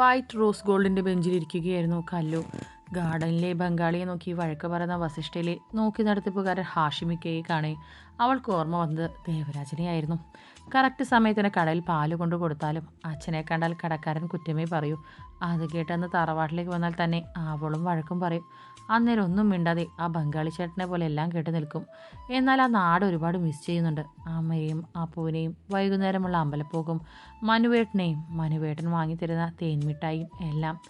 White rose ഗോൾഡിന്റെ ബെഞ്ചിലിരിക്കുകയായിരുന്നു കല്ലു. ഗാർഡനിലെ ബംഗാളിയെ നോക്കി വഴക്ക് പറയുന്ന വസിഷ്ഠയിലെ നോക്കി നടത്തിപ്പുകാരൻ ഹാഷിമിക്കയെ കാണേ അവൾക്ക് ഓർമ്മ വന്നത് ദേവരാജനെയായിരുന്നു. കറക്റ്റ് സമയത്തിന് കടയിൽ പാൽ കൊണ്ടു കൊടുത്താലും അച്ഛനെ കണ്ടാൽ കടക്കാരൻ കുറ്റമേ പറയൂ. അത് കേട്ടെന്ന് തറവാട്ടിലേക്ക് വന്നാൽ തന്നെ അവളും വഴക്കും പറയും. അന്നേരം ഒന്നും മിണ്ടാതെ ആ ബംഗാളി ചേട്ടനെ പോലെ എല്ലാം കേട്ട് നിൽക്കും. എന്നാൽ ആ നാട് ഒരുപാട് മിസ് ചെയ്യുന്നുണ്ട്. അമ്മയെയും അപ്പുവിനെയും വൈകുന്നേരമുള്ള അമ്പലപ്പോക്കും മനുവേട്ടനെയും മനുവേട്ടൻ വാങ്ങിത്തരുന്ന തേൻമിഠായും എല്ലാം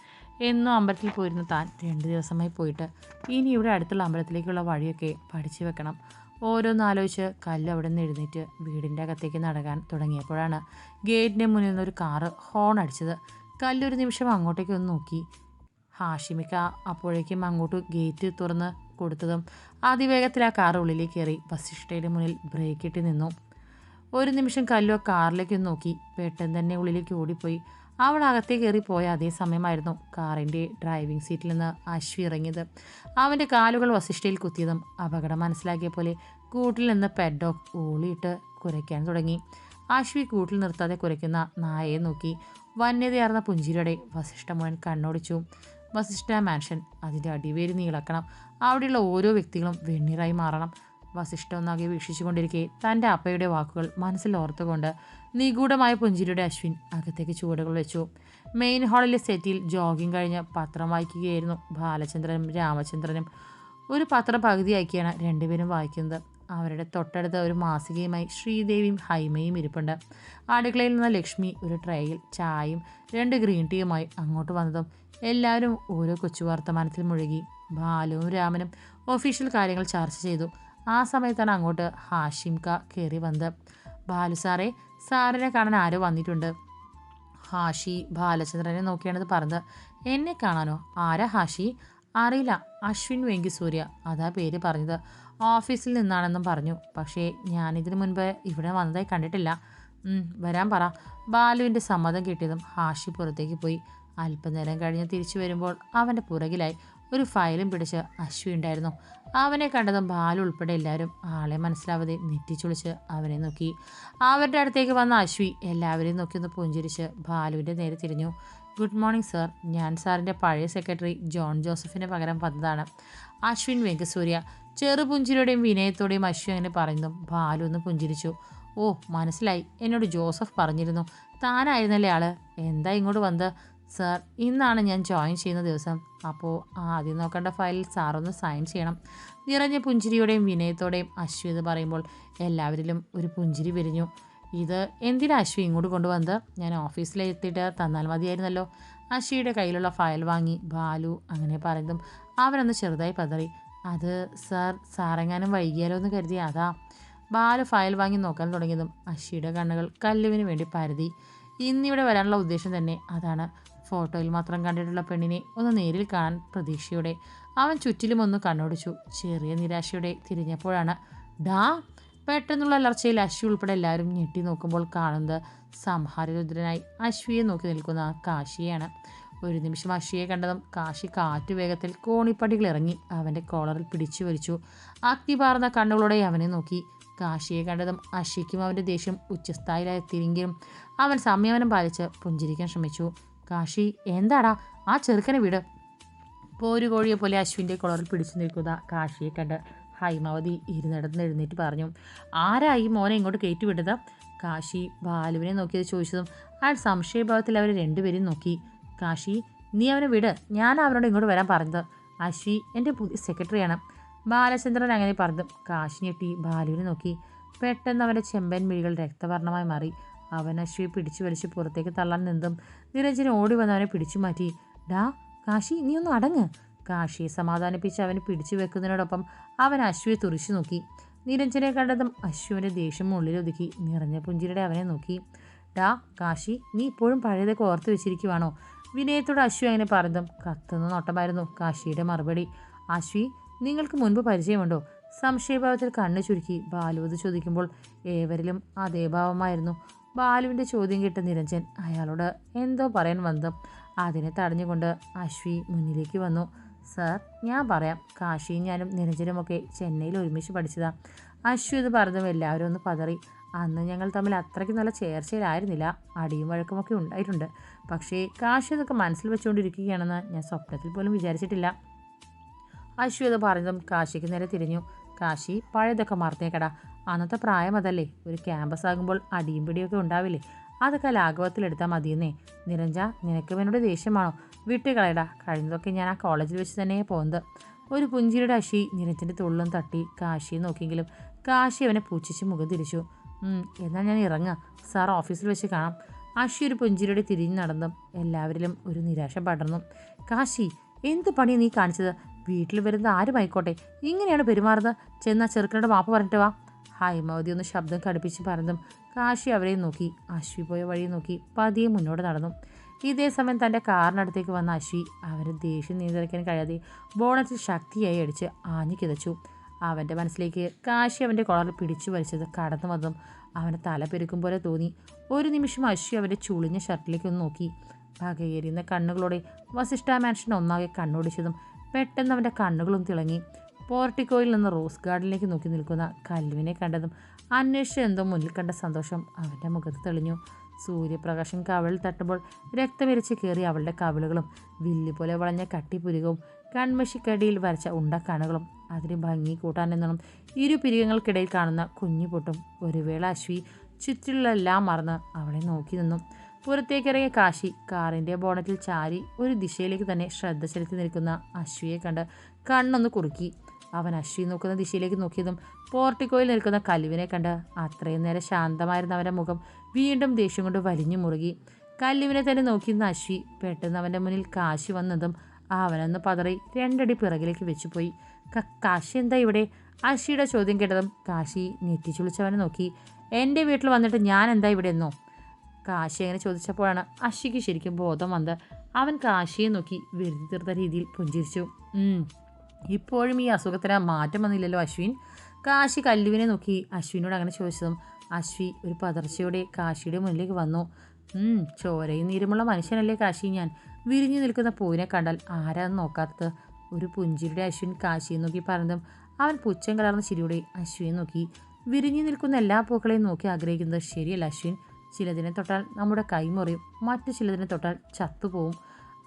എന്നും അമ്പലത്തിൽ പോയിരുന്ന താൻ. രണ്ട് ദിവസമായി പോയിട്ട്. ഇനി ഇവിടെ അടുത്തുള്ള അമ്പലത്തിലേക്കുള്ള വഴിയൊക്കെ പഠിച്ചു വെക്കണം. ഓരോന്നാലോചിച്ച് കല്ല് അവിടെ നിന്ന് എഴുന്നേറ്റ് വീടിന്റെ അകത്തേക്ക് നടക്കാൻ തുടങ്ങിയപ്പോഴാണ് ഗേറ്റിന്റെ മുന്നിൽ നിന്നൊരു കാറ് ഹോൺ അടിച്ചത്. കല്ലൊരു നിമിഷം അങ്ങോട്ടേക്ക് ഒന്ന് നോക്കി. ഹാഷിമിക്ക അപ്പോഴേക്കും അങ്ങോട്ട് ഗേറ്റ് തുറന്ന് കൊടുത്തതും അതിവേഗത്തിൽ ആ കാർ ഉള്ളിലേക്ക് കയറി വസിഷ്ഠയുടെ മുന്നിൽ ബ്രേക്കിട്ട് നിന്നു. ഒരു നിമിഷം കല്ലു ആ കാറിലേക്ക് നോക്കി. പെട്ടെന്ന് തന്നെ ഉള്ളിലേക്ക് ഓടിപ്പോയി. അവൾ അകത്തേ കയറി പോയ അതേ സമയമായിരുന്നു കാറിന്റെ ഡ്രൈവിംഗ് സീറ്റിൽ നിന്ന് അശ്വി ഇറങ്ങിയത്. അവന്റെ കാലുകൾ വസിഷ്ഠയിൽ കുത്തിയതും അപകടം മനസ്സിലാക്കിയ പോലെ കൂട്ടിൽ നിന്ന് ഡോഗ് ഊളിയിട്ട് കുരയ്ക്കാൻ തുടങ്ങി. അശ്വി കൂട്ടിൽ നിർത്താതെ കുരയ്ക്കുന്ന നായയെ നോക്കി വന്യതയാർന്ന പുഞ്ചിരിയുടെ വസിഷ്ഠ മുഴുവൻ കണ്ണോടിച്ചു. വസിഷ്ഠ മാൻഷൻ അതിന്റെ അടിവേരി നീളക്കണം. അവിടെയുള്ള ഓരോ വ്യക്തികളും വെണ്ണീറായി മാറണം. വസിഷ്ഠ ഒന്നാകെ വീക്ഷിച്ചുകൊണ്ടിരിക്കെ തന്റെ അപ്പയുടെ വാക്കുകൾ മനസ്സിൽ ഓർത്തുകൊണ്ട് നിഗൂഢമായ പുഞ്ചിരിയുടെ അശ്വിൻ അകത്തേക്ക് ചുവടുകൾ വെച്ചു. മെയിൻ ഹാളിലെ സെറ്റിൽ ജോഗിങ് കഴിഞ്ഞ് പത്രം വായിക്കുകയായിരുന്നു ബാലചന്ദ്രനും രാമചന്ദ്രനും. ഒരു പത്രം പകുതിയാക്കിയാണ് രണ്ടുപേരും വായിക്കുന്നത്. അവരുടെ തൊട്ടടുത്ത ഒരു മാസികയുമായി ശ്രീദേവിയും ഹൈമയും ഇരിപ്പുണ്ട്. അടുക്കളയിൽ നിന്ന് ലക്ഷ്മി ഒരു ട്രേയിൽ ചായയും രണ്ട് ഗ്രീൻ ടീയുമായി അങ്ങോട്ട് വന്നതും എല്ലാവരും ഓരോ കൊച്ചു വർത്തമാനത്തിൽ മുഴുകി. ബാലുവും രാമനും ഒഫീഷ്യൽ കാര്യങ്ങൾ ചർച്ച ചെയ്തു. ആ സമയത്താണ് അങ്ങോട്ട് ഹാഷിംക കയറി വന്നത്. ബാലു സാറേ സാറിനെ കാണാൻ ആരോ വന്നിട്ടുണ്ട്. ഹാഷി ബാലചന്ദ്രനെ നോക്കിയാണിത് പറഞ്ഞത്. എന്നെ കാണാനോ? ആരാ ഹാഷി? അറിയില്ല. അശ്വിൻ വെങ്കി സൂര്യ. അതാ പേര് പറഞ്ഞത്. ഓഫീസിൽ നിന്നാണെന്നും പറഞ്ഞു. പക്ഷേ ഞാനിതിന് മുൻപ് ഇവിടെ വന്നതായി കണ്ടിട്ടില്ല. വരാൻ പറ. ബാലുവിന്റെ സമ്മതം കിട്ടിയതും ഹാഷി പുറത്തേക്ക് പോയി. അല്പനേരം കഴിഞ്ഞ് തിരിച്ചു വരുമ്പോൾ അവന്റെ പുറകിലായി. ഒരു ഫയലും പിടിച്ച് അശ്വി ഉണ്ടായിരുന്നു. അവനെ കണ്ടതും ബാലു ഉൾപ്പെടെ എല്ലാവരും ആളെ മനസ്സിലാവാതെ നെറ്റിച്ചുളിച്ച് അവനെ നോക്കി. അവരുടെ അടുത്തേക്ക് വന്ന അശ്വി എല്ലാവരെയും നോക്കി ഒന്ന് പുഞ്ചിരിച്ച് ബാലുവിന്റെ നേരെ തിരിഞ്ഞു. Good morning sir. ഞാൻ സാറിന്റെ പഴയ സെക്രട്ടറി ജോൺ ജോസഫിന് പകരം വന്നതാണ്. അശ്വിൻ വെങ്കസൂര്യ ചെറുപുഞ്ചിരിയുടെയും വിനയത്തോടെയും അശ്വി അങ്ങനെ പറയുന്നു. ബാലു ഒന്ന് പുഞ്ചിരിച്ചു. ഓ മനസ്സിലായി. എന്നോട് ജോസഫ് പറഞ്ഞിരുന്നു. താനായിരുന്നല്ലേ ആൾ? എന്താ ഇങ്ങോട്ട് വന്നത്? സാർ ഇന്നാണ് ഞാൻ ജോയിൻ ചെയ്യുന്ന ദിവസം. അപ്പോൾ ആദ്യം നോക്കേണ്ട ഫയലിൽ സാറൊന്ന് സൈൻ ചെയ്യണം. നിറഞ്ഞ പുഞ്ചിരിയോടെയും വിനയത്തോടെയും അശ്വി ഇത് പറയുമ്പോൾ എല്ലാവരിലും ഒരു പുഞ്ചിരി വിരിഞ്ഞു. ഇത് എന്തിനാ അശ്വി ഇങ്ങോട്ട് കൊണ്ടുവന്നത്? ഞാൻ ഓഫീസിലെത്തിയിട്ട് തന്നാൽ മതിയായിരുന്നല്ലോ. അശ്വിയുടെ കയ്യിലുള്ള ഫയൽ വാങ്ങി ബാലു അങ്ങനെ പറയുന്നതും അവനൊന്ന് ചെറുതായി പതറി. അത് സാർ സാറെങ്ങാനും വൈകിയാലോ എന്ന് കരുതി അതാ. ബാലു ഫയൽ വാങ്ങി നോക്കാൻ തുടങ്ങിയതും അശ്വിയുടെ കണ്ണുകൾ കല്ലുവിന് വേണ്ടി പരതി. ഇന്നിവിടെ വരാനുള്ള ഉദ്ദേശം തന്നെ അതാണ്. ഫോട്ടോയിൽ മാത്രം കണ്ടിട്ടുള്ള പെണ്ണിനെ ഒന്ന് നേരിൽ കാണാൻ പ്രതീക്ഷയോടെ അവൻ ചുറ്റിലും ഒന്ന് കണ്ണോടിച്ചു. ചെറിയ നിരാശയോടെ തിരിഞ്ഞപ്പോഴാണ് ഡാ പെട്ടെന്നുള്ള അലർച്ചയിൽ അശ്വി ഉൾപ്പെടെ എല്ലാവരും ഞെട്ടി നോക്കുമ്പോൾ കാണുന്നത് സംഹാരരുദ്രനായി. അശ്വിയെ നോക്കി നിൽക്കുന്ന കാശിയാണ് ഒരു നിമിഷം അശ്വിയെ കണ്ടതും കാശി കാറ്റ് വേഗത്തിൽ കോണിപ്പടികൾ ഇറങ്ങി അവന്റെ കോളറിൽ പിടിച്ചു വലിച്ചു. അഗ്നി പാർന്ന കണ്ണുകളോടെ അവനെ നോക്കി. കാശിയെ കണ്ടതും അശ്വിക്കും അവന്റെ ദേഷ്യം ഉച്ചസ്ഥായിലായി തിരിങ്കിലും അവൻ സംയമനം പാലിച്ച് പുഞ്ചിരിക്കാൻ ശ്രമിച്ചു. കാശി എന്താടാ ആ ചെറുക്കനെ വിട്. ഇപ്പോൾ ഒരു കോഴിയെ പോലെ അശ്വിന്റെ കുളറിൽ പിടിച്ചു നിൽക്കുന്ന കാശിയെ കണ്ട് ഹൈമാവതി ഇരുന്നിടത്ത് എഴുന്നേറ്റ് പറഞ്ഞു ആരാ ഈ മോനെ ഇങ്ങോട്ട് കയറ്റിവിട്ടത് കാശി ബാലുവിനെ നോക്കിയത് ചോദിച്ചതും അയാൾ സംശയഭാവത്തിൽ അവരെ രണ്ടുപേരും നോക്കി. കാശി നീ അവനെ വിട്. ഞാൻ അവനോട് ഇങ്ങോട്ട് വരാൻ പറഞ്ഞത്. അശ്വി എന്റെ പുതിയ സെക്രട്ടറിയാണ്. ബാലചന്ദ്രൻ അങ്ങനെ പറഞ്ഞു. കാശി ഞെട്ടി ബാലുവിനെ നോക്കി. പെട്ടെന്ന് അവന്റെ ചെമ്പൻ മിഴികൾ രക്തവർണമായി മാറി. അവൻ അശ്വിയെ പിടിച്ചു വലിച്ച് പുറത്തേക്ക് തള്ളാൻ നിന്നും നിരഞ്ജന ഓടി വന്ന് അവനെ പിടിച്ചു മാറ്റി. ഡാ കാശി നീ ഒന്ന് അടങ്ങ്. കാശിയെ സമാധാനിപ്പിച്ച് അവനെ പിടിച്ചു വെക്കുന്നതിനോടൊപ്പം അവൻ അശ്വിയെ തുറിച്ചു നോക്കി. നിരഞ്ജനെ കണ്ടതും അശ്വിന്റെ ദേഷ്യം ഉള്ളിലൊതുക്കി നിറഞ്ഞ പുഞ്ചിരിയുടെ അവനെ നോക്കി. ഡാ കാശി നീ ഇപ്പോഴും പഴയതൊക്കെ ഓർത്ത് വെച്ചിരിക്കുവാണോ? വിനയത്തോട് അശ്വി അങ്ങനെ പറഞ്ഞതും കത്തുന്ന നോട്ടമായിരുന്നു കാശിയുടെ മറുപടി. അശ്വി നിങ്ങൾക്ക് മുൻപ് പരിചയമുണ്ടോ? സംശയഭാവത്തിൽ കണ്ണു ചുരുക്കി ബാലുവത് ചോദിക്കുമ്പോൾ ഏവരിലും അതേ ഭാവമായിരുന്നു. ബാലുവിന്റെ ചോദ്യം കേട്ട നിരഞ്ജൻ അയാളോട് എന്തോ പറയാൻ വന്നതും അതിനെ തടഞ്ഞുകൊണ്ട് അശ്വി മുന്നിലേക്ക് വന്നു. സാർ ഞാൻ പറയാം. കാശിയും ഞാനും നിരഞ്ജനുമൊക്കെ ചെന്നൈയിൽ ഒരുമിച്ച് പഠിച്ചതാ. അശ്വി ഇത് പറഞ്ഞതും എല്ലാവരും ഒന്ന് പതറി. അന്ന് ഞങ്ങൾ തമ്മിൽ അത്രയ്ക്ക് നല്ല ചേർച്ചയിലായിരുന്നില്ല. അടിയും വഴക്കുമൊക്കെ ഉണ്ടായിട്ടുണ്ട്. പക്ഷേ കാശി അതൊക്കെ മനസ്സിൽ വെച്ചുകൊണ്ടിരിക്കുകയാണെന്ന് ഞാൻ സ്വപ്നത്തിൽ പോലും വിചാരിച്ചിട്ടില്ല. അശ്വി അത് പറഞ്ഞതും കാശിക്ക് നേരെ തിരിഞ്ഞു. കാശി പഴയതൊക്കെ മറന്നേക്കടാ. അന്നത്തെ പ്രായം അതല്ലേ ഒരു ക്യാമ്പസ് ആകുമ്പോൾ അടിയും പിടിയൊക്കെ ഉണ്ടാവില്ലേ? അതൊക്കെ ലാഘവത്തിലെടുത്താൽ മതിയെന്നേ. നിരഞ്ജ നിനക്കും എന്നോട് ദേഷ്യമാണോ വിട്ടുകളയടാ കഴിഞ്ഞതൊക്കെ ഞാൻ ആ കോളേജിൽ വെച്ച് തന്നെ പോകുന്നത് ഒരു പുഞ്ചിരിയുടെ അശി നിരഞ്ജന്റെ തുള്ളും തട്ടി കാശിയെ നോക്കിയെങ്കിലും കാശി അവനെ പൂച്ചിച്ച് മുഖം തിരിച്ചു. "ഉം, എന്നാൽ ഞാൻ ഇറങ്ങാം. സാർ ഓഫീസിൽ വെച്ച് കാണാം. അശി ഒരു പുഞ്ചിരിയുടെ തിരിഞ്ഞു നടന്നും എല്ലാവരിലും ഒരു നിരാശ പടർന്നു. കാശി എന്ത് പണി നീ കാണിച്ചത്? വീട്ടിൽ വരുന്ന ആരുമായിക്കോട്ടെ? ഇങ്ങനെയാണ് പെരുമാറുന്നത്. ചെന്ന ചെറുക്കനോട് മാപ്പ് പറഞ്ഞിട്ട് വാ. ഹൈമവതി ഒന്ന് ശബ്ദം കടുപ്പിച്ച് പറഞ്ഞതും കാശി അവരെയും നോക്കി. അശ്വി പോയ വഴി നോക്കി. പതിയെ മുന്നോട്ട് നടന്നു. ഇതേ സമയം തന്റെ കാറിനടുത്തേക്ക് വന്ന അശ്വി അവരെ ദേഷ്യം നിയന്ത്രിക്കാൻ കഴിയാതെ ബോണറ്റിൽ ശക്തിയായി അടിച്ച് ആഞ്ഞു കിതച്ചു. അവന്റെ മനസ്സിലേക്ക് കാശി അവന്റെ കുളറിൽ പിടിച്ചു വലിച്ചത് കടന്നു വന്നതും അവന്റെ തല പെരുക്കും പോലെ തോന്നി. ഒരു നിമിഷം അശ്വി അവന്റെ ചുളിഞ്ഞ ഷർട്ടിലേക്ക് ഒന്ന് നോക്കി. പകയേറിയുന്ന കണ്ണുകളോടെ വസിഷ്ഠ മാൻഷൻ ഒന്നാകെ കണ്ണോടിച്ചതും പെട്ടെന്ന് അവന്റെ കണ്ണുകളും തിളങ്ങി. പോർട്ടിക്കോയിൽ നിന്ന് റോസ് ഗാർഡനിലേക്ക് നോക്കി നിൽക്കുന്ന കല്ലുവിനെ കണ്ടതും അന്വേഷിച്ച് എന്തോ മുന്നിൽ കണ്ട സന്തോഷം അവന്റെ മുഖത്ത് തെളിഞ്ഞു. സൂര്യപ്രകാശം കവിളിൽ തട്ടുമ്പോൾ രക്തമിരച്ച് കയറി അവളുടെ കവിളുകളും വില്ലി പോലെ വളഞ്ഞ കട്ടിപ്പുരുകവും കൺമഷിക്കടിയിൽ വരച്ച ഉണ്ടക്കണകളും അതിന് ഭംഗി കൂട്ടാനെന്നണം ഇരു പിരികങ്ങൾക്കിടയിൽ കാണുന്ന കുഞ്ഞു പൊട്ടും ഒരു വേള അശ്വി ചുറ്റിലെല്ലാം മറന്ന് അവളെ നോക്കി നിന്നു. പുറത്തേക്കിറങ്ങിയ കാശി കാറിന്റെ ബോണറ്റിൽ ചാരി ഒരു ദിശയിലേക്ക് തന്നെ ശ്രദ്ധ ചെലുത്തി നിൽക്കുന്ന അശ്വിയെ കണ്ട് കണ്ണൊന്ന് കുറുക്കി. അവൻ അശ്വി നോക്കുന്ന ദിശയിലേക്ക് നോക്കിയതും പോർട്ടിക്കോയിൽ നിൽക്കുന്ന കല്ലുവിനെ കണ്ട് അത്രയും നേരം ശാന്തമായിരുന്ന അവന്റെ മുഖം വീണ്ടും ദേഷ്യം കൊണ്ട് വലിഞ്ഞു മുറുകി. കല്ലുവിനെ തന്നെ നോക്കിയിരുന്ന അശ്വി പെട്ടെന്ന് അവന്റെ മുന്നിൽ കാശി വന്നതും അവനൊന്ന് പതറി രണ്ടടി പിറകിലേക്ക് വെച്ചുപോയി പോയി. കാശി എന്താ ഇവിടെ? അശ്വിയുടെ ചോദ്യം കേട്ടതും കാശി നെറ്റിച്ചുളിച്ചവനെ നോക്കി. എന്റെ വീട്ടിൽ വന്നിട്ട് ഞാൻ എന്താ ഇവിടെ എന്നോ? കാശി അങ്ങനെ ചോദിച്ചപ്പോഴാണ് അശ്വിക്ക് ശരിക്കും ബോധം വന്നത്. അവൻ കാശിയെ നോക്കി വെറുതെ തീർത്ത രീതിയിൽ പുഞ്ചിരിച്ചു. ഇപ്പോഴും ഈ അസുഖത്തിന് മാറ്റം വന്നില്ലല്ലോ അശ്വിൻ. കാശി കല്ലുവിനെ നോക്കി അശ്വിനോട് അങ്ങനെ ചോദിച്ചതും അശ്വി ഒരു പതർച്ചയോടെ കാശിയുടെ മുന്നിലേക്ക് വന്നു. "ഉം, ചോരയും നീരുമുള്ള മനുഷ്യനല്ലേ കാശി ഞാൻ. വിരിഞ്ഞു നിൽക്കുന്ന പൂവിനെ കണ്ടാൽ ആരാന്ന് നോക്കാത്തത്? ഒരു പുഞ്ചിരിയുടെ അശ്വിൻ കാശിയെ നോക്കി പറഞ്ഞതും അവൻ പുച്ഛം കലർന്ന ചിരിയോടെ അശ്വിനെ നോക്കി. വിരിഞ്ഞു നിൽക്കുന്ന എല്ലാ പൂക്കളെയും നോക്കി ആഗ്രഹിക്കുന്നത് ശരിയല്ല അശ്വിൻ. ചിലതിനെ തൊട്ടാൽ നമ്മുടെ കൈമുറിയും മറ്റു ചിലതിനെ തൊട്ടാൽ ചത്തുപോവും.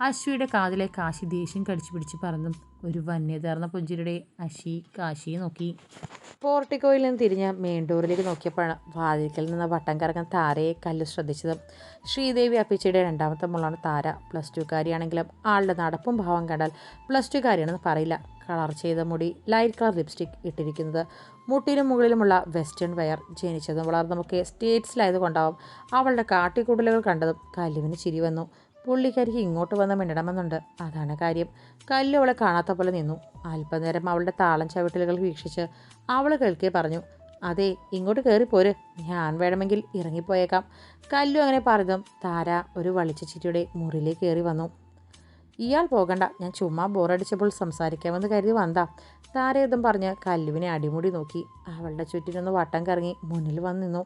അശ്വിയുടെ കാതിലെ കാശി ദേഷ്യം കടിച്ചു പിടിച്ച് പറന്നും ഒരു വന്യതേർന്ന പുഞ്ചിരിയുടെ അശി കാശിയെ നോക്കി. പോർട്ടിക്കോയിൽ നിന്ന് തിരിഞ്ഞ മേണ്ടൂറിലേക്ക് നോക്കിയപ്പോഴാണ് വാതിൽക്കൽ നിന്ന് വട്ടം കറങ്ങാൻ താരയെ കല്ല് ശ്രദ്ധിച്ചത്. ശ്രീദേവി അപ്പിച്ചയുടെ രണ്ടാമത്തെ മോളാണ് താര. പ്ലസ് ടു കാരിയാണെങ്കിലും ആളുടെ നടപ്പും ഭാവം കണ്ടാൽ പ്ലസ് ടു കാരിയാണെന്ന് പറയില്ല. കളർ ചെയ്ത മുടി ലൈറ്റ് കളർ ലിപ്സ്റ്റിക് ഇട്ടിരിക്കുന്നത്. മുട്ടിലും മുകളിലുമുള്ള വെസ്റ്റേൺ വെയർ ജനിച്ചതും വളർന്നുമൊക്കെ സ്റ്റേറ്റ്സിലായതുകൊണ്ടാവും അവളുടെ കാട്ടിക്കൂടലുകൾ കണ്ടതും കല്ലുവിന് ചിരി വന്നു. പുള്ളിക്കരിക്ക് ഇങ്ങോട്ട് വന്ന് മിണ്ടണമെന്നുണ്ട്. അതാണ് കാര്യം. കല്ലു അവളെ കാണാത്ത പോലെ നിന്നു. അല്പനേരം അവളുടെ താളം ചവിട്ടലുകൾ വീക്ഷിച്ച് അവൾ കേൾക്കെ പറഞ്ഞു അതെ ഇങ്ങോട്ട് കയറിപ്പോര് ഞാൻ വേണമെങ്കിൽ ഇറങ്ങിപ്പോയേക്കാം. കല്ലു അങ്ങനെ പറഞ്ഞതും താര ഒരു വളിച്ച ചിരിയുടെ മുറിയിലേക്ക് കയറി വന്നു. ഇയാൾ പോകണ്ട. ഞാൻ ചുമ്മാ ബോറടിച്ചപ്പോൾ സംസാരിക്കാമെന്ന് കരുതി വന്നാ താരയുധം പറഞ്ഞ് കല്ലുവിനെ അടിമുടി നോക്കി. അവളുടെ ചുറ്റിനൊന്ന് വട്ടം കറങ്ങി മുന്നിൽ വന്ന് നിന്നു.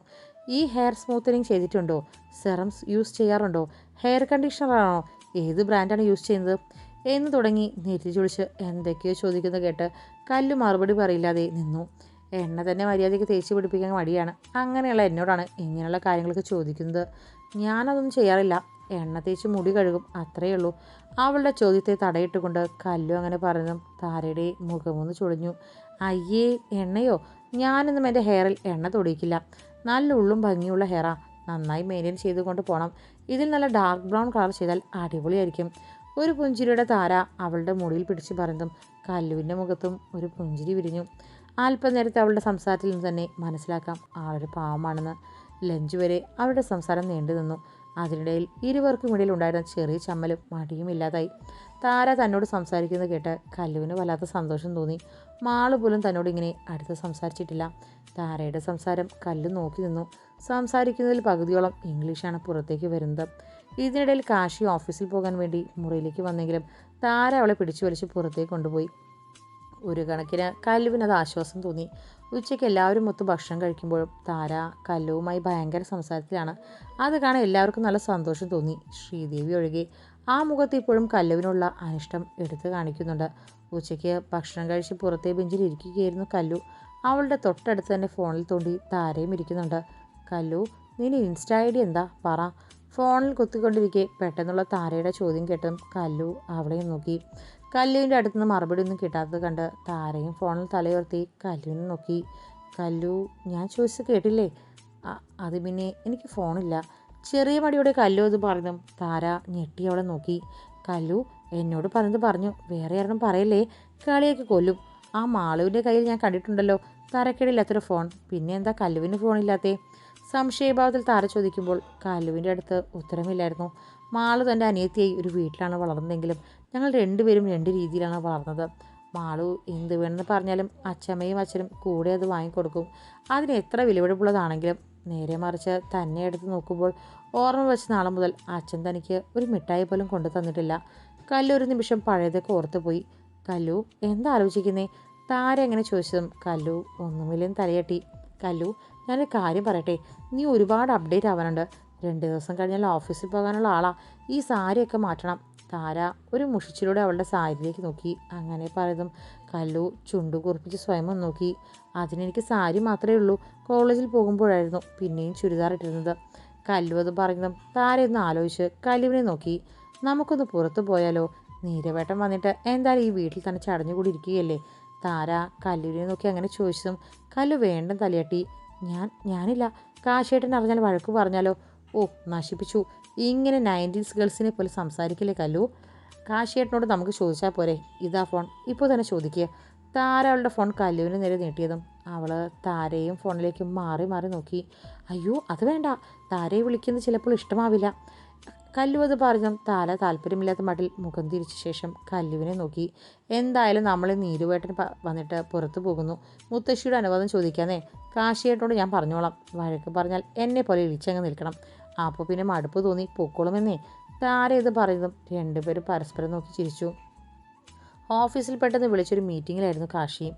ഈ ഹെയർ സ്മൂത്തനിങ് ചെയ്തിട്ടുണ്ടോ? സെറം യൂസ് ചെയ്യാറുണ്ടോ? ഹെയർ കണ്ടീഷണറാണോ ഏത് ബ്രാൻഡാണ് യൂസ് ചെയ്യുന്നത്? എന്ന് തുടങ്ങി നെറ്റി ചുളിച്ച് എന്തൊക്കെയോ ചോദിക്കുന്നത് കേട്ട് കല്ല് മറുപടി പറയില്ലാതെ നിന്നു. എണ്ണ തന്നെ മര്യാദയ്ക്ക് തേച്ച് പിടിപ്പിക്കാൻ മടിയാണ്. അങ്ങനെയുള്ള എന്നോടാണ് ഇങ്ങനെയുള്ള കാര്യങ്ങളൊക്കെ ചോദിക്കുന്നത്. ഞാനതൊന്നും ചെയ്യാറില്ല. എണ്ണ തേച്ച് മുടി കഴുകും അത്രയേ ഉള്ളൂ. അവളുടെ ചോദ്യത്തെ തടയിട്ടുകൊണ്ട് കല്ലു അങ്ങനെ പറഞ്ഞു. താരയുടെ മുഖമൊന്ന് ചുളിഞ്ഞു. അയ്യേ എണ്ണയോ? ഞാനൊന്നും എന്റെ ഹെയറിൽ എണ്ണ തൊടിയിക്കില്ല. നല്ല ഉള്ളും ഭംഗിയുള്ള ഹെയറാ നന്നായി മെയിന്റെയിൻ ചെയ്തുകൊണ്ട് പോകണം ഇതിൽ നല്ല ഡാർക്ക് ബ്രൗൺ കളർ ചെയ്താൽ അടിപൊളിയായിരിക്കും. ഒരു പുഞ്ചിരിയുടെ താര അവളുടെ മുടിയിൽ പിടിച്ച് പറഞ്ഞതും കല്ലുവിന്റെ മുഖത്തും ഒരു പുഞ്ചിരി വിരിഞ്ഞു. അല്പനേരത്തെ അവളുടെ സംസാരത്തിൽ നിന്ന് തന്നെ മനസ്സിലാക്കാം ആളൊരു പാവമാണെന്ന്. ലഞ്ച് വരെ അവളുടെ സംസാരം നീണ്ടു നിന്നു അതിനിടയിൽ ഇരുവർക്കും ഇടയിൽ ഉണ്ടായിരുന്ന ചെറിയ ചമ്മലും മടിയും ഇല്ലാതായി. താര തന്നോട് സംസാരിക്കുന്നത് കേട്ട് കല്ലുവിന് വല്ലാത്ത സന്തോഷം തോന്നി. മാൾ പോലും തന്നോട് ഇങ്ങനെ അടുത്ത് സംസാരിച്ചിട്ടില്ല. താരയുടെ സംസാരം കല്ലു നോക്കി നിന്നു. സംസാരിക്കുന്നതിൽ പകുതിയോളം ഇംഗ്ലീഷാണ് പുറത്തേക്ക് വരുന്നത്. ഇതിനിടയിൽ കാശി ഓഫീസിൽ പോകാൻ വേണ്ടി മുറിയിലേക്ക് വന്നെങ്കിലും താര അവളെ പിടിച്ചു വലിച്ച് പുറത്തേക്ക് കൊണ്ടുപോയി. ഒരു കണക്കിന് കല്ലുവിന് അത് ആശ്വാസം തോന്നി. ഉച്ചയ്ക്ക് എല്ലാവരും ഒത്ത് ഭക്ഷണം കഴിക്കുമ്പോഴും താര കല്ലുവുമായി ഭയങ്കര സംസാരത്തിലാണ്. അത് കാണാൻ എല്ലാവർക്കും നല്ല സന്തോഷം തോന്നി. ശ്രീദേവി ഒഴികെ ആ മുഖത്ത് ഇപ്പോഴും കല്ലുവിനുള്ള അനിഷ്ടം എടുത്തു കാണിക്കുന്നുണ്ട്. ഉച്ചയ്ക്ക് ഭക്ഷണം കഴിച്ച് പുറത്തെ ബെഞ്ചിൽ ഇരിക്കുകയായിരുന്നു കല്ലു. അവളുടെ തൊട്ടടുത്ത് തന്നെ ഫോണിൽ തോണ്ടി താരയും ഇരിക്കുന്നുണ്ട്. കല്ലു നിന്റെ ഇൻസ്റ്റാ ഐ ഡി എന്താ? പറ. ഫോണിൽ കുത്തിക്കൊണ്ടിരിക്കെ പെട്ടെന്നുള്ള താരയുടെ ചോദ്യം കേട്ടും കല്ലു അവളെയും നോക്കി. കല്ലുവിന്റെ അടുത്തുനിന്ന് മറുപടി ഒന്നും കിട്ടാത്തത് കണ്ട് താരയും ഫോണിൽ തലയുയർത്തി കല്ലുവിനെ നോക്കി. കല്ലു ഞാൻ ചോദിച്ചത് കേട്ടില്ലേ? "അ- അത് പിന്നെ എനിക്ക് ഫോണില്ല. ചെറിയ മടിയോടെ കല്ലു അത് പറഞ്ഞു താര ഞെട്ടി അവളെ നോക്കി. കല്ലു എന്നോട് പറഞ്ഞത് പറഞ്ഞു. വേറെ ആരും പറയല്ലേ? കളിയൊക്കെ കൊല്ലും. ആ മാളുവിന്റെ കയ്യിൽ ഞാൻ കണ്ടിട്ടുണ്ടല്ലോ. തരക്കേടില്ലാത്തൊരു ഫോൺ. പിന്നെ എന്താ കല്ലുവിന് ഫോണില്ലാത്തേ സംശയഭാവത്തിൽ താര ചോദിക്കുമ്പോൾ കല്ലുവിന്റെ അടുത്ത് ഉത്തരമില്ലായിരുന്നു. മാളു തന്റെ അനിയത്തിയായി ഒരു വീട്ടിലാണ് വളർന്നതെങ്കിലും ഞങ്ങൾ രണ്ടുപേരും രണ്ട് രീതിയിലാണ് വളർന്നത്. മാളു എന്ത് വേണമെന്ന് പറഞ്ഞാലും അച്ഛമ്മയും അച്ഛനും കൂടെ അത് വാങ്ങിക്കൊടുക്കും. അതിന് എത്ര വിലപിടിപ്പുള്ളതാണെങ്കിലും നേരെ മറിച്ച് തന്നെ എടുത്ത് നോക്കുമ്പോൾ ഓർമ്മ വെച്ച നാളെ മുതൽ അച്ഛൻ തനിക്ക് ഒരു മിഠായി പോലും കൊണ്ടു തന്നിട്ടില്ല. കല്ലു ഒരു നിമിഷം പഴയതൊക്കെ ഓർത്തുപോയി കല്ലു എന്താ ആലോചിക്കുന്നേ? താര എങ്ങനെ ചോദിച്ചതും കല്ലു ഒന്നുമില്ലെന്ന് തലയട്ടി. കല്ലു ഞാനൊരു കാര്യം പറയട്ടെ. നീ ഒരുപാട് അപ്ഡേറ്റ് ആവാനുണ്ട്. രണ്ട് ദിവസം കഴിഞ്ഞാൽ ഓഫീസിൽ പോകാനുള്ള ആളാ. ഈ സാരിയൊക്കെ മാറ്റണം. താര ഒരു മുഷിച്ചിലൂടെ അവളുടെ സാരിയിലേക്ക് നോക്കി. അങ്ങനെ പറയതും കല്ലു ചുണ്ടു കുറിപ്പിച്ച് സ്വയം നോക്കി. അതിനെനിക്ക് സാരി മാത്രമേ ഉള്ളൂ. കോളേജിൽ പോകുമ്പോഴായിരുന്നു പിന്നെയും ചുരിദാർ ഇട്ടിരുന്നത്. കല്ലു അത് പറഞ്ഞതും താര ഒന്ന് ആലോചിച്ച് കല്ലുവിനെ നോക്കി. നമുക്കൊന്ന് പുറത്തു പോയാലോ? നീരവേട്ടം വന്നിട്ട് എന്തായാലും ഈ വീട്ടിൽ തന്നെ ചടഞ്ഞുകൂടി ഇരിക്കുകയല്ലേ താര കല്ലുവിനെ നോക്കി അങ്ങനെ ചോദിച്ചതും കല്ലു വേണ്ട തലയാട്ടി. ഞാൻ ഞാനില്ല. കാശേട്ടൻ അറിഞ്ഞാൽ വഴക്ക് പറഞ്ഞാലോ? ഓ നശിപ്പിച്ചു. ഇങ്ങനെ നയന്റീൻസ് ഗേൾസിനെ പോലെ സംസാരിക്കില്ലേ കല്ലു? കാശിയേട്ടനോട് നമുക്ക് ചോദിച്ചാൽ പോരെ. ഇതാ ഫോൺ. ഇപ്പോൾ തന്നെ ചോദിക്കുക താര അവളുടെ ഫോൺ കല്ലുവിന് നേരെ നീട്ടിയതും അവൾ താരയും ഫോണിലേക്ക് മാറി മാറി നോക്കി. അയ്യോ അത് വേണ്ട. താരയെ വിളിക്കുന്നത് ചിലപ്പോൾ ഇഷ്ടമാവില്ല. കല്ലു അത് പറഞ്ഞും. താര താല്പര്യമില്ലാത്ത മട്ടിൽ മുഖം തിരിച്ച ശേഷം കല്ലുവിനെ നോക്കി. എന്തായാലും നമ്മൾ നീരുവേട്ടൻ വന്നിട്ട് പുറത്തു പോകുന്നു. മുത്തശ്ശിയുടെ അനുവാദം ചോദിക്കാന്നേ. കാശിയേട്ടനോട് ഞാൻ പറഞ്ഞോളാം. വഴക്ക് പറഞ്ഞാൽ എന്നെ പോലെ ഇളിച്ചങ്ങ് നിൽക്കണം. അപ്പോൾ പിന്നെ മടുപ്പ് തോന്നി പൊക്കോളുമെന്നേ. താരം ഇത് പറയുന്നതും? രണ്ടുപേരും പരസ്പരം നോക്കി ചിരിച്ചു. ഓഫീസിൽ പെട്ടെന്ന് വിളിച്ചൊരു മീറ്റിങ്ങിലായിരുന്നു കാശി.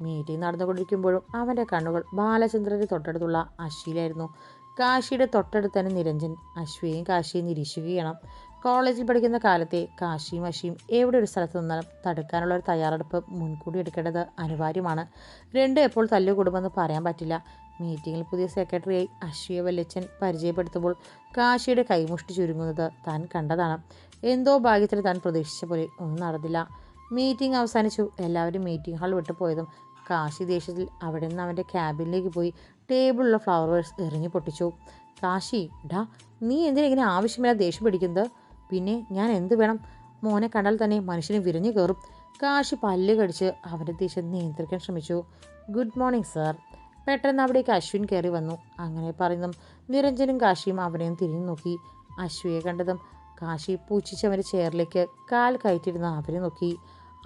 മീറ്റിംഗ് നടന്നുകൊണ്ടിരിക്കുമ്പോഴും അവന്റെ കണ്ണുകൾ ബാലചന്ദ്രന്റെ തൊട്ടടുത്തുള്ള അശ്വിയിലായിരുന്നു കാശിയുടെ തൊട്ടടുത്ത് തന്നെ നിരഞ്ജൻ അശ്വിയും കാശിയും നിരീക്ഷിക്കുകയാണ്. കോളേജിൽ പഠിക്കുന്ന കാലത്തെ കാശിയും അശ്വിയും എവിടെ ഒരു സ്ഥലത്ത് നിന്നാലും തടുക്കാനുള്ള ഒരു തയ്യാറെടുപ്പ് മുൻകൂടി എടുക്കേണ്ടത് അനിവാര്യമാണ്. രണ്ടും എപ്പോൾ തല്ലുകൂടുമെന്ന് പറയാൻ പറ്റില്ല. മീറ്റിങ്ങിൽ പുതിയ സെക്രട്ടറിയായി അശ്വിയ വല്യച്ഛൻ പരിചയപ്പെടുത്തുമ്പോൾ കാശിയുടെ കൈമുഷ്ടി ചുരുങ്ങുന്നത് താൻ കണ്ടതാണ്. എന്തോ ഭാഗ്യത്തിൽ താൻ പ്രതീക്ഷിച്ച പോലെ ഒന്നും നടന്നില്ല. മീറ്റിംഗ് അവസാനിച്ചു. എല്ലാവരും മീറ്റിംഗ് ഹാൾ വിട്ടു പോയതും കാശി ദേഷ്യത്തിൽ അവിടെ നിന്ന് അവന്റെ ക്യാബിനിലേക്ക് പോയി ടേബിളിലുള്ള ഫ്ലവർസ് എറിഞ്ഞു പൊട്ടിച്ചു. കാശി ഡാ നീ എന്തിനാ ഇങ്ങനെ ആവശ്യമില്ല ദേഷ്യം പിടിക്കുന്നത്? പിന്നെ ഞാൻ എന്ത് വേണം? മോനെ കണ്ടാൽ തന്നെ മനുഷ്യന് വിരഞ്ഞു കയറും. കാശി പല്ല് കടിച്ച് അവന്റെ ദേഷ്യം നിയന്ത്രിക്കാൻ ശ്രമിച്ചു. Good morning sir. പെട്ടെന്ന് അവിടേക്ക് അശ്വിൻ കയറി വന്നു. അങ്ങനെ പറയുന്നതും നിരഞ്ജനും കാശിയും അവനെയും തിരിഞ്ഞു നോക്കി. അശ്വിയെ കണ്ടതും കാശി പൂച്ചിച്ചവന്റെ ചെയറിലേക്ക് കാൽ കയറ്റിയിരുന്ന അവരെ നോക്കി.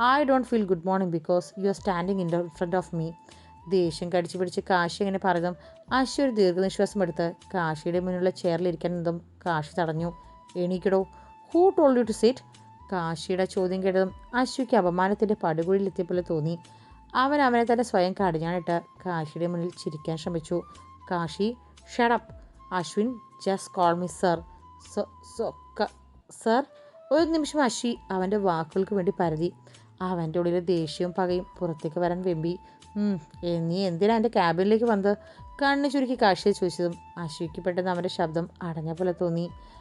I don't feel good morning because you are standing in front of me ദേഷ്യം കടിച്ചു പിടിച്ച് കാശി അങ്ങനെ പറഞ്ഞതും അശ്വി ഒരു ദീർഘനിശ്വാസം എടുത്ത് കാശിയുടെ മുന്നിലുള്ള ചെയറിലിരിക്കാൻ നിന്നും കാശി തടഞ്ഞു. എണീക്കടോ. Who told you to sit കാശിയുടെ ചോദ്യം കേട്ടതും അശ്വിക്ക് അപമാനത്തിന്റെ പടുകുഴിയിലെത്തിയ പോലെ തോന്നി. അവൻ അവനെ തന്നെ സ്വയം കടിഞ്ഞാണിട്ട് കാശിയുടെ മുന്നിൽ ചിരിക്കാൻ ശ്രമിച്ചു. Kashi shut up Ashwin just call me sir sir ഒരു നിമിഷം അശ്വി അവന്റെ വാക്കുകൾക്ക് വേണ്ടി പരതി. അവന്റെ ഉള്ളിലെ ദേഷ്യവും പകയും പുറത്തേക്ക് വരാൻ വെമ്പി. "ഉം, ഏ, നീ എന്തിനാ എന്റെ ക്യാബിനിലേക്ക് വന്നത്? കണ്ണു ചുരുക്കി കാശിയെ ചോദിച്ചതും അശ്വിക്ക് പെട്ടെന്ന് അവന്റെ ശബ്ദം അടഞ്ഞ പോലെ തോന്നി. "അ-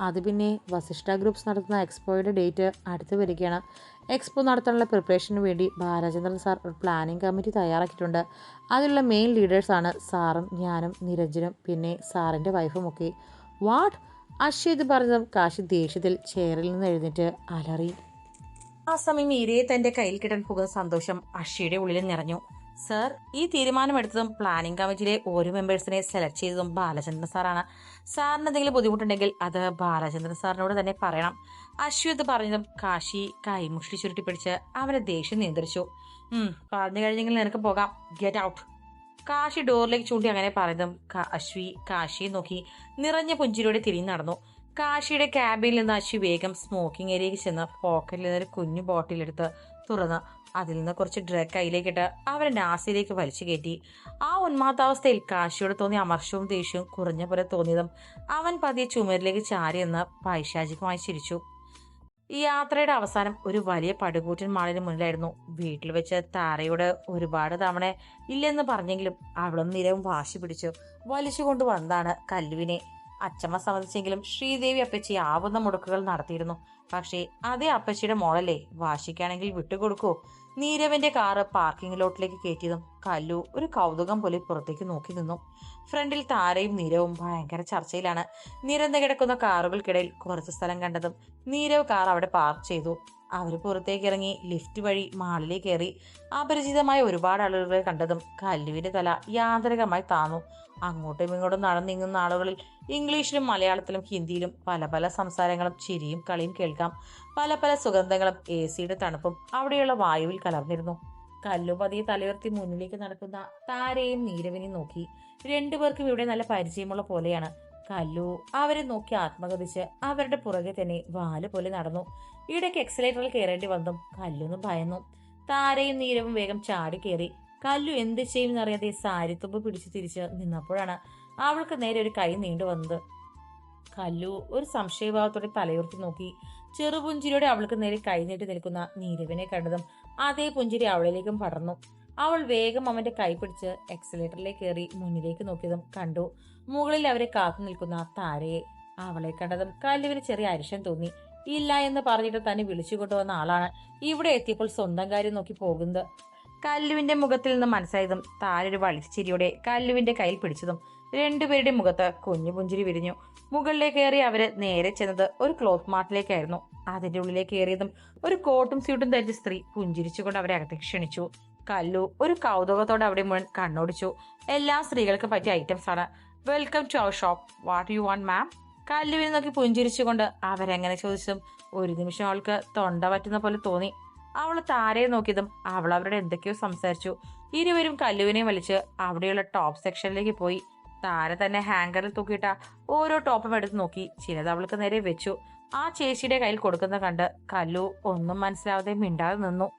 അത് പിന്നെ വസിഷ്ഠ ഗ്രൂപ്പ്സ് നടത്തുന്ന എക്സ്പോയുടെ ഡേറ്റ് അടുത്ത് വരികയാണ്. എക്സ്പോ നടത്താനുള്ള പ്രിപ്പറേഷന് വേണ്ടി ബാലചന്ദ്രൻ സാർ ഒരു പ്ലാനിംഗ് കമ്മിറ്റി തയ്യാറാക്കിയിട്ടുണ്ട്. അതിലുള്ള മെയിൻ ലീഡേഴ്സാണ് സാറും ഞാനും നിരഞ്ജനും പിന്നെ സാറിന്റെ വൈഫും ഒക്കെ. വാട്ട്? അശ്വ ഇത് പറഞ്ഞതും കാശി ദേഷ്യത്തിൽ ചെയറിൽ നിന്ന് എഴുന്നേറ്റ് അലറി. ആ സമയം ഇരയെ തന്റെ കയ്യിൽ കിട്ടാൻ പോകുന്ന സന്തോഷം അഷിയുടെ ഉള്ളിൽ നിറഞ്ഞു. സർ ഈ തീരുമാനമെടുത്തതും പ്ലാനിംഗ് കമ്മിറ്റിയിലെ ഓരോ മെമ്പേഴ്സിനെ സെലക്ട് ചെയ്തതും ബാലചന്ദ്രൻ സാറാണ്. സാറിന് എന്തെങ്കിലും ബുദ്ധിമുട്ടുണ്ടെങ്കിൽ അത് ബാലചന്ദ്രൻ സാറിനോട് തന്നെ പറയണം. അശ്വത് പറഞ്ഞതും കാശി കൈമുഷ്ടി ചുരുട്ടി പിടിച്ച് അവനെ ദേഷ്യം നിയന്ത്രിച്ചു. പറഞ്ഞു കഴിഞ്ഞെങ്കിൽ നിനക്ക് പോകാം. ഗെറ്റ് ഔട്ട് കാശി ഡോറിലേക്ക് ചൂണ്ടി അങ്ങനെ പറഞ്ഞതും അശ്വി കാശിയെ നോക്കി നിറഞ്ഞ പുഞ്ചിരിയോടെ തിരിഞ്ഞു നടന്നു. കാശിയുടെ ക്യാബിൽ നിന്ന് അശി വേഗം സ്മോക്കിംഗ് ഏരിയയ്ക്ക് ചെന്ന് പോക്കറ്റിൽ നിന്ന് ഒരു കുഞ്ഞു ബോട്ടിലെടുത്ത് തുറന്ന് അതിൽ നിന്ന് കുറച്ച് ഡ്രഗ് കയ്യിലേക്കിട്ട് അവരെ നാസിയിലേക്ക് വലിച്ചു കയറ്റി. ആ ഉന്മാത്താവസ്ഥയിൽ കാശിയോട് തോന്നിയ അമർഷവും ദേഷ്യവും കുറഞ്ഞ പോലെ തോന്നിയതും അവൻ പതിയെ ചുമരിലേക്ക് ചാരി എന്ന് പൈശാചികമായി ചിരിച്ചു. യാത്രയുടെ അവസാനം ഒരു വലിയ പടുകൂറ്റൻ മാളിന് മുന്നിലായിരുന്നു. വീട്ടിൽ വെച്ച് താരയോട് ഒരുപാട് തവണ ഇല്ലെന്ന് പറഞ്ഞെങ്കിലും അവളും നിരവും വാശി പിടിച്ചു. വലിച്ചുകൊണ്ട് വന്നതാണ് കല്ലുവിനെ. അച്ചമ്മ സമ്മതിച്ചെങ്കിലും ശ്രീദേവി അപ്പച്ചി ആവുന്ന മുടക്കുകൾ നടത്തിയിരുന്നു. പക്ഷേ അതേ അപ്പച്ചിയുടെ മോളല്ലേ വാശിക്കാണെങ്കിൽ വിട്ടുകൊടുക്കോ. നീരവന്റെ കാറ് പാർക്കിംഗ് ലോട്ടിലേക്ക് കയറ്റിയതും കല്ലു ഒരു കൗതുകം പോലെ പുറത്തേക്ക് നോക്കി നിന്നു. ഫ്രണ്ടിൽ താരയും നീരവും ഭയങ്കര ചർച്ചയിലാണ്. നിരന്ന് കിടക്കുന്ന കാറുകൾക്കിടയിൽ കുറച്ച് സ്ഥലം കണ്ടതും നീരവ് കാർ അവിടെ പാർക്ക് ചെയ്തു. അവർ പുറത്തേക്ക് ഇറങ്ങി ലിഫ്റ്റ് വഴി മാളിലേക്ക് കയറി. അപരിചിതമായ ഒരുപാട് ആളുകളെ കണ്ടതും കല്ലുവിന്റെ തല യാന്ത്രികമായി താന്നു. അങ്ങോട്ടും ഇങ്ങോട്ടും നടന്നിങ്ങുന്ന ആളുകളിൽ ഇംഗ്ലീഷിലും മലയാളത്തിലും ഹിന്ദിയിലും പല പല സംസാരങ്ങളും ചിരിയും കളിയും കേൾക്കാം. പല പല സുഗന്ധങ്ങളും എ സിയുടെ തണുപ്പും അവിടെയുള്ള വായുവിൽ കലർന്നിരുന്നു. കല്ലു പതിയെ തലയുയർത്തി മുന്നിലേക്ക് നടക്കുന്ന താരയും നീരവിനെയും നോക്കി. രണ്ടുപേർക്കും ഇവിടെ നല്ല പരിചയമുള്ള പോലെയാണ്. കല്ലു അവരെ നോക്കി ആത്മകഥിച്ച് അവരുടെ പുറകെ തന്നെ വാൽ പോലെ നടന്നു. ഇടയ്ക്ക് എക്സലേറ്ററിൽ കയറേണ്ടി വന്നും. കല്ലുന്ന് ഭയന്നു. താരയും നീരവും വേഗം ചാടി കയറി. കല്ലു എന്ത് ചെയ്യുമെന്നറിയാതെ സാരിത്തുമ്പ് പിടിച്ച് തിരിച്ച് നിന്നപ്പോഴാണ് അവൾക്ക് നേരെ ഒരു കൈ നീണ്ടു വന്നത്. കല്ലു ഒരു സംശയഭാവത്തോടെ തലയുർത്തി നോക്കി. ചെറുപുഞ്ചിരിയോടെ അവൾക്ക് നേരെ കൈ നീട്ടി നിൽക്കുന്ന നീരവിനെ കണ്ടതും അതേ പുഞ്ചിരി അവളിലേക്കും പടർന്നു. അവൾ വേഗം അവന്റെ കൈ പിടിച്ച് എക്സലേറ്ററിലേക്ക് കയറി മുന്നിലേക്ക് നോക്കിയതും കണ്ടു. മുകളിൽ അവരെ കാത്തു നിൽക്കുന്ന താരയെ അവളെ കണ്ടതും കല്ലുവിന് ചെറിയ അരിശം തോന്നി. ഇല്ല എന്ന് പറഞ്ഞിട്ട് തന്നെ വിളിച്ചു കൊണ്ടുവന്ന ആളാണ് ഇവിടെ എത്തിയപ്പോൾ സ്വന്തം കാര്യം നോക്കി പോകുന്നത്. കല്ലുവിന്റെ മുഖത്തിൽ നിന്ന് മനസ്സായതും താരൊരു വലിച്ചിരിയോടെ കല്ലുവിന്റെ കയ്യിൽ പിടിച്ചതും രണ്ടുപേരുടെ മുഖത്ത് കുഞ്ഞു പുഞ്ചിരി വിരിഞ്ഞു. മുകളിലേക്ക് കയറി അവർ നേരെ ചെന്നത് ഒരു ക്ലോത്ത് മാർട്ടിലേക്കായിരുന്നു. അതിന്റെ ഉള്ളിലേക്ക് കയറിയതും ഒരു കോട്ടും സ്യൂട്ടും ധരിച്ച സ്ത്രീ പുഞ്ചിരിച്ചുകൊണ്ട് അവരെ അകത്തേക്ക് ക്ഷണിച്ചു. കല്ലു ഒരു കൗതുകത്തോടെ അവിടെ മുഴുവൻ കണ്ണോടിച്ചു. എല്ലാ സ്ത്രീകൾക്ക് പറ്റിയ ഐറ്റംസ് ആണ്. Welcome to our shop what you want ma'am കല്ലുവിനെ നോക്കി പുഞ്ചിരിച്ചുകൊണ്ട് അവരെങ്ങനെ ചോദിച്ചതും ഒരു നിമിഷം അവൾക്ക് തൊണ്ട പറ്റുന്ന പോലെ തോന്നി. അവൾ താരയെ നോക്കിയതും അവൾ അവരുടെ എന്തൊക്കെയോ സംസാരിച്ചു. ഇരുവരും കല്ലുവിനെ വലിച്ച് അവിടെയുള്ള ടോപ്പ് സെക്ഷനിലേക്ക് പോയി. താര തന്നെ ഹാങ്കറിൽ തൂക്കിയിട്ട ഓരോ ടോപ്പും എടുത്ത് നോക്കി. ചിലത് അവൾക്ക് നേരെ വെച്ചു. ആ ചേച്ചിയുടെ കയ്യിൽ കൊടുക്കുന്ന കണ്ട് കല്ലു ഒന്നും മനസ്സിലാവാതെ മിണ്ടാതെ നിന്നു.